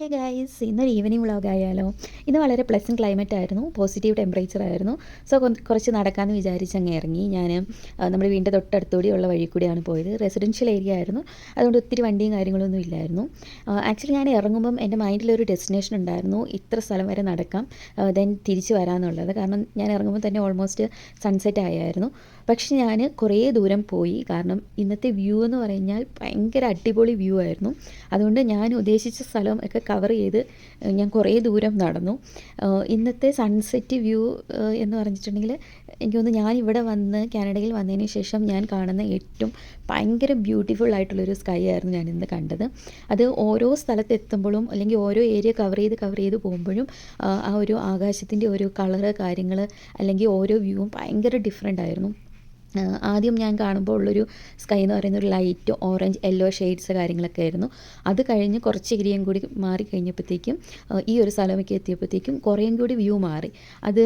ഹേ guys ഇന്നൊരു evening vlog ആയാലോ? ഇന്ന് വളരെ പ്ലസന്റ് ക്ലൈമറ്റ് ആയിരുന്നു പോസിറ്റീവ് ടെമ്പറേച്ചർ ആയിരുന്നു. സോ കുറച്ച് നടക്കാമെന്ന് വിചാരിച്ച് അങ്ങ് ഇറങ്ങി. ഞാൻ നമ്മുടെ വീടിന്റെ തൊട്ടടുത്തുകൂടിയുള്ള വഴി കൂടിയാണ് പോയത്. റെസിഡൻഷ്യൽ ഏരിയ ആയിരുന്നു. അതുകൊണ്ട് ഒത്തിരി വണ്ടിയും കാര്യങ്ങളൊന്നും ഇല്ലായിരുന്നു. ആക്ച്വലി ഞാൻ ഇറങ്ങുമ്പം എന്റെ മൈൻഡിലൊരു ഡെസ്റ്റിനേഷൻ ഉണ്ടായിരുന്നു. ഇത്ര സ്ഥലം വരെ നടക്കാം ദെൻ തിരിച്ച് വരാമെന്നുള്ളത് കാരണം ഞാൻ ഇറങ്ങുമ്പോൾ തന്നെ ഓൾമോസ്റ്റ് സൺസെറ്റ് ആയായിരുന്നു. പക്ഷേ ഞാൻ കുറേ ദൂരം പോയി. കാരണം ഇന്നത്തെ വ്യൂ എന്ന് പറഞ്ഞാൽ ഭയങ്കര അടിപൊളി വ്യൂ ആയിരുന്നു. അതുകൊണ്ട് ഞാൻ ഉദ്ദേശിച്ച സ്ഥലം ഒക്കെ കവർ ചെയ്ത് ഞാൻ കുറേ ദൂരം നടന്നു. ഇന്നത്തെ സൺസെറ്റ് വ്യൂ എന്ന് പറഞ്ഞിട്ടുണ്ടെങ്കിൽ എനിക്ക് തോന്നുന്നു ഞാൻ ഇവിടെ വന്ന് കാനഡയിൽ വന്നതിന് ശേഷം ഞാൻ കാണുന്ന ഏറ്റവും ഭയങ്കര ബ്യൂട്ടിഫുൾ ആയിട്ടുള്ളൊരു സ്കൈ ആയിരുന്നു ഞാൻ ഇന്ന് കണ്ടത്. അത് ഓരോ സ്ഥലത്ത് എത്തുമ്പോഴും അല്ലെങ്കിൽ ഓരോ ഏരിയ കവർ ചെയ്ത് കവർ ചെയ്ത് പോകുമ്പോഴും ആ ഒരു ആകാശത്തിന്റെ ഒരു കളറ് കാര്യങ്ങൾ അല്ലെങ്കിൽ ഓരോ വ്യൂവും ഭയങ്കര ഡിഫറെന്റ് ആയിരുന്നു. ആദ്യം ഞാൻ കാണുമ്പോൾ ഉള്ളൊരു സ്കൈ എന്ന് പറയുന്ന ഒരു ലൈറ്റ് ഓറഞ്ച് യെല്ലോ ഷെയ്ഡ്സ് കാര്യങ്ങളൊക്കെ ആയിരുന്നു. അത് കഴിഞ്ഞ് കുറച്ച് ഏരിയയും കൂടി മാറി കഴിഞ്ഞപ്പോഴത്തേക്കും ഈ ഒരു സ്ഥലമൊക്കെ എത്തിയപ്പോഴത്തേക്കും കുറേയും കൂടി വ്യൂ മാറി. അത്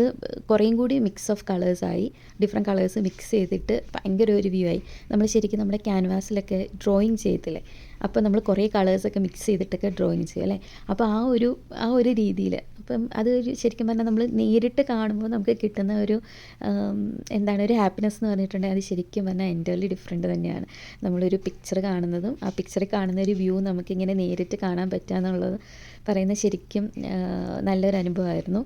കുറേയും കൂടി മിക്സ് ഓഫ് കളേഴ്സായി ഡിഫറെന്റ് കളേഴ്സ് മിക്സ് ചെയ്തിട്ട് ഭയങ്കര ഒരു വ്യൂ ആയി. നമ്മൾ ശരിക്കും നമ്മുടെ ക്യാൻവാസിലൊക്കെ ഡ്രോയിങ് ചെയ്തില്ലേ അപ്പോൾ നമ്മൾ കുറേ കളേഴ്സൊക്കെ മിക്സ് ചെയ്തിട്ടൊക്കെ ഡ്രോയിങ് ചെയ്യും അല്ലേ? അപ്പോൾ ആ ഒരു ആ ഒരു രീതിയിൽ അപ്പം അത് ശരിക്കും പറഞ്ഞാൽ നമ്മൾ നേരിട്ട് കാണുമ്പോൾ നമുക്ക് കിട്ടുന്ന ഒരു എന്താണ് ഒരു ഹാപ്പിനെസ് എന്ന് പറഞ്ഞിട്ടുണ്ടെങ്കിൽ അത് ശരിക്കും പറഞ്ഞാൽ എന്റർലി ഡിഫറെന്റ് തന്നെയാണ്. നമ്മളൊരു പിക്ചർ കാണുന്നതും ആ പിക്ചറിൽ കാണുന്ന ഒരു വ്യൂ നമുക്കിങ്ങനെ നേരിട്ട് കാണാൻ പറ്റുക എന്നുള്ളത് പറയുന്നത് ശരിക്കും നല്ലൊരു അനുഭവമായിരുന്നു.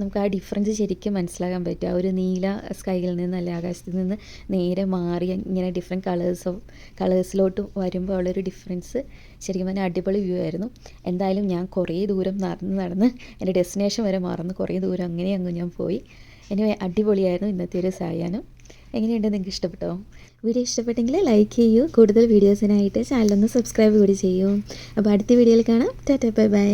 നമുക്ക് ആ ഡിഫറൻസ് ശരിക്കും മനസ്സിലാക്കാൻ പറ്റും ആ ഒരു നീല സ്കൈയിൽ നിന്ന് അല്ലെ ആകാശത്തിൽ നിന്ന് നേരെ മാറി ഇങ്ങനെ ഡിഫറെന്റ് കളേഴ്സ് കളേഴ്സിലോട്ട് വരുമ്പോൾ ഉള്ളൊരു ഡിഫറൻസ് ശരിക്കും പറഞ്ഞാൽ അടിപൊളി വ്യൂ ആയിരുന്നു. എന്തായാലും ഞാൻ കുറേ ദൂരം നടന്ന് നടന്ന് എന്റെ ഡെസ്റ്റിനേഷൻ വരെ മറന്ന് കുറേ ദൂരം അങ്ങനെ അങ്ങ് ഞാൻ പോയി. എനിവേ അടിപൊളിയായിരുന്നു ഇന്നത്തെ ഒരു സായാഹ്നം. എങ്ങനെയുണ്ട് നിങ്ങൾക്ക് ഇഷ്ടപ്പെട്ടോ? വീഡിയോ ഇഷ്ടപ്പെട്ടെങ്കിൽ ലൈക്ക് ചെയ്യൂ. കൂടുതൽ വീഡിയോസിനായിട്ട് ചാനലൊന്ന് സബ്സ്ക്രൈബ് കൂടി ചെയ്യൂ. അപ്പോൾ അടുത്ത വീഡിയോയിൽ കാണാം. Tata bye bye